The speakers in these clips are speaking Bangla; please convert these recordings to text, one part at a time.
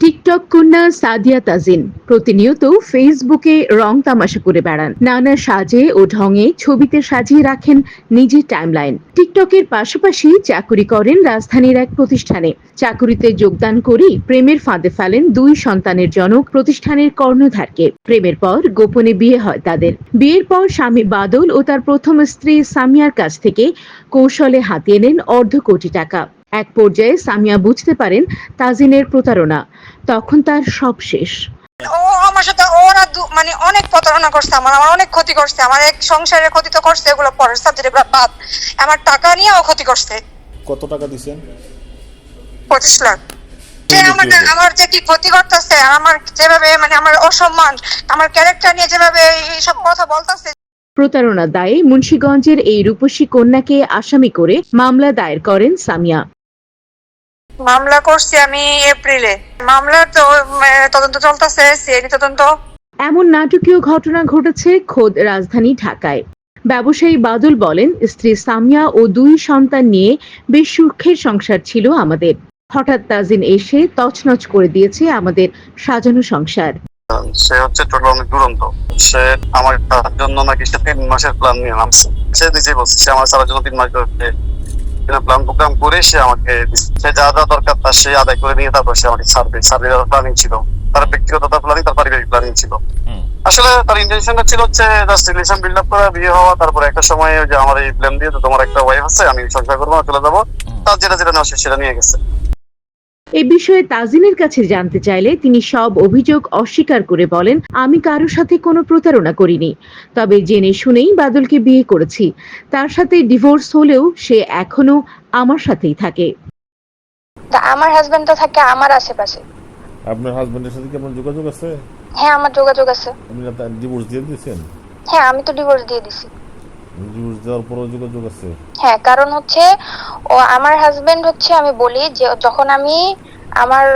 টিকটক কন্যা সাদিয়া তাজিন প্রতিনিয়ত ফেসবুকে রং তামাশা করে বেড়ান। নানা সাজে ও ঢঙে ছবিতে সাজিয়ে রাখেন নিজের টাইমলাইন। টিকটকের পাশাপাশি চাকুরি করেন রাজধানীর এক প্রতিষ্ঠানে। চাকুরিতে যোগদান করেই প্রেমের ফাঁদে ফেলেন দুই সন্তানের জনক প্রতিষ্ঠানের কর্ণধারকে। প্রেমের পর গোপনে বিয়ে হয় তাদের। বিয়ের পর স্বামী বাদল ও তার প্রথম স্ত্রী সামিয়ার কাছ থেকে কৌশলে হাতিয়ে নেন অর্ধ কোটি টাকা। এক পর্যায়ে সামিয়া বুঝতে পারেন তাজিনের প্রতারণা। তখন তার সব শেষ। ও আমার সাথে ওরা মানে অনেক প্রতারণা করছে আমার আমার অনেক ক্ষতি করছে আমার এক সংসারের ক্ষতি তো করছে এগুলো পরের সাবজেক্ট বাদ। আমার টাকা নিয়েও ক্ষতি করছে। কত টাকা দিছেন? পঁচিশ লাখ। আমার যে কি ক্ষতি করতেছে আমার যেভাবে মানে আমার অসম্মান আমার ক্যারেক্টার নিয়ে যেভাবে এইসব কথা বলতেছে। প্রতারণা দায়ে মুন্সীগঞ্জের এই রূপসী কন্যাকে আসামি করে মামলা দায়ের করেন সামিয়া। মামলা করছি আমি এপ্রিলে। মামলার তো তদন্ত চলতেছে সিআইডি তদন্ত। এমন নাটকীয় ঘটনা ঘটেছে খোদ রাজধানী ঢাকায়। ব্যবসায়ী বাদল বলেন স্ত্রী সামিয়া ও দুই সন্তান নিয়ে বেশ সুখের সংসার ছিল আমাদের। হঠাৎ তাজিন এসে তছনছ করে দিয়েছে আমাদের সাজানো সংসার। সে হচ্ছে টোটাল অনেক দুরন্ত। সে আমার তার জন্য নাকি সে তিন মাসের প্ল্যান নিয়ে নামছে। সে নিজেই বলছে সে আমার সারার জন্য তিন মাস ধরে প্ল্যান প্রোগ্রাম করে সে আমাকে সে যা যা দরকার সে আদায় করে নিয়ে তারপর সে আমাকে ছাড়বে। ছাড়বে প্ল্যানিং ছিল। তার ব্যক্তিগত তার প্ল্যানিং তার পারিবারিক প্ল্যানিং ছিল। আসলে তার ইন্টেনশনটা ছিল হচ্ছে জাস্ট রিলেশন বিল্ড আপ করা বিয়ে হওয়া তারপর একটা সময় যে আমার এই প্ল্যান দিয়ে তোমার একটা ওয়াইফ আছে আমি সংসার করব না চলে যাব। তার যেটা যেটা নেওয়া সেটা নিয়ে গেছে। এ বিষয়ে তাজিনের কাছে জানতে চাইলে তিনি সব অভিযোগ অস্বীকার করে বলেন আমি কারও সাথে কোনো প্রতারণা করিনি। তবে জেনে শুনেই বাদলকে বিয়ে করেছি। তার সাথে ডিভোর্স হলেও সে এখনও আমার সাথেই থাকে। তা আমার হাজবেন্ড তো থাকে আমার আশেপাশে। আপনার হাজবেন্ডের সাথে কি আপনার যোগাযোগ আছে? হ্যাঁ আমার যোগাযোগ আছে। আপনি ডিভোর্স দিয়ে দিয়েছেন। হ্যাঁ আমি তো ডিভোর্স দিয়ে দিছি। ডিভোর্স দেওয়ার পরও যোগাযোগ আছে। হ্যাঁ কারণ হচ্ছে ও আমার হাজবেন্ড হচ্ছে আমি বলি যে যখন আমি আমার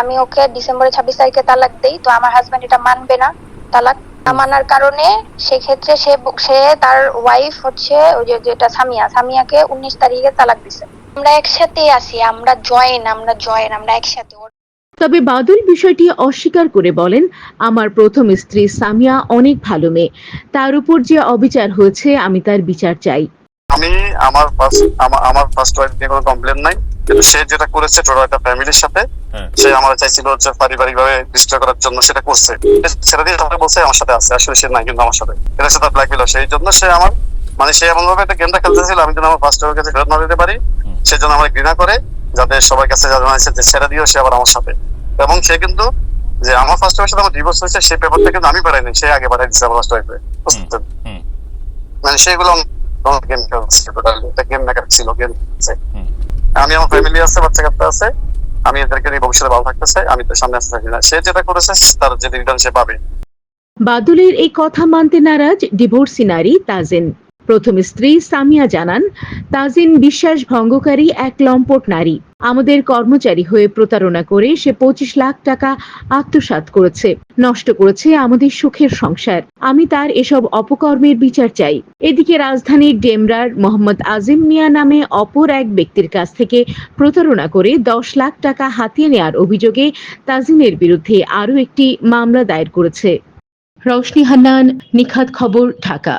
আমি ওকে ডিসেম্বরের ছাব্বিশ তারিখে তালাক দেই তো আমার হাজবেন্ড এটা মানবে না। তালাক মানার কারণে সেক্ষেত্রে সে সে তার ওয়াইফ হচ্ছে ওই যে যেটা সামিয়া সামিয়াকে উনিশ তারিখে তালাক দিছে। আমরা একসাথে আছি আমরা জয়েন আমরা জয়েন আমরা একসাথে। তবে বাদল বিষয়টি অস্বীকার করে বলেন আমার প্রথম স্ত্রী সামিয়া অনেক ভালো মেয়ে। তার উপর যে অবিচার হয়েছে আমি তার বিচার চাই। আমি আমার ফার্স্ট আমার ফার্স্ট ওয়াইফ নিয়ে কোনো কমপ্লেন নাই। কিন্তু সে যেটা করেছে টোটাল একটা ফ্যামিলির সাথে হ্যাঁ। সে আমার চাইছিল হচ্ছে পারিবারিক ভাবে ডিস্ট্রয় করার জন্য সেটা করছে। সেটা দিয়ে তাহলে বলছে আমার সাথে আছে। আসলে সে নাই কিন্তু আমার সাথে। এটা সাথে ব্ল্যাকমেল সেই জন্য সে আমার মানে সে এমন ভাবে একটা গেমটা খেলতেছিল আমি যেন আমার ফার্স্ট ওয়াইফের কাছে ফেরত না দিতে পারি সে জন্য আমার ঘৃণা করে। যাতে সবার কাছে জানাইছে যে ছেড়ে দিও সে আবার আমার সাথে। এবং সে কিন্তু যে আমার ফার্স্ট ওয়াইফের সাথে আমার ডিভোর্স হয়েছে সেই পেপারটা কিন্তু আমি পাঠাইনি সে আগে পাঠাই দিচ্ছে আমার ফার্স্ট ওয়াইফে মানে সেগুলো গেম খেলছে গেম মেকার ছিল গেম আমি আমার ফ্যামিলি আছে বাচ্চা কাচ্চা আছে আমি এদেরকে নিয়ে ভবিষ্যতে ভালো থাকতে চাই আমি তো সামনে আসতে না। সে যেটা করেছে তার যে রিটার্ন সে পাবে। বাদলের এই কথা মানতে নারাজ ডিভোর্সি নারী তাজিন। প্রথম স্ত্রী সামিয়া জানান, তাজিন বিশ্বাস ভঙ্গকারী এক লম্পট নারী। আমাদের কর্মচারী হয়ে প্রতারণা করে সে পঁচিশ লাখ টাকা আত্মসাৎ করেছে, নষ্ট করেছে আমাদের সুখের সংসার। আমি তার এসব অপকর্মের বিচার চাই। এদিকে রাজধানীর ডেমরার মোহাম্মদ আজিম মিয়া নামে অপর এক ব্যক্তির কাছ থেকে প্রতারণা করে দশ লাখ টাকা হাতিয়ে নেওয়ার অভিযোগে তাজিনের বিরুদ্ধে আরও একটি মামলা দায়ের করেছে। রওশনি হান্নান, নিখাত খবর, ঢাকা।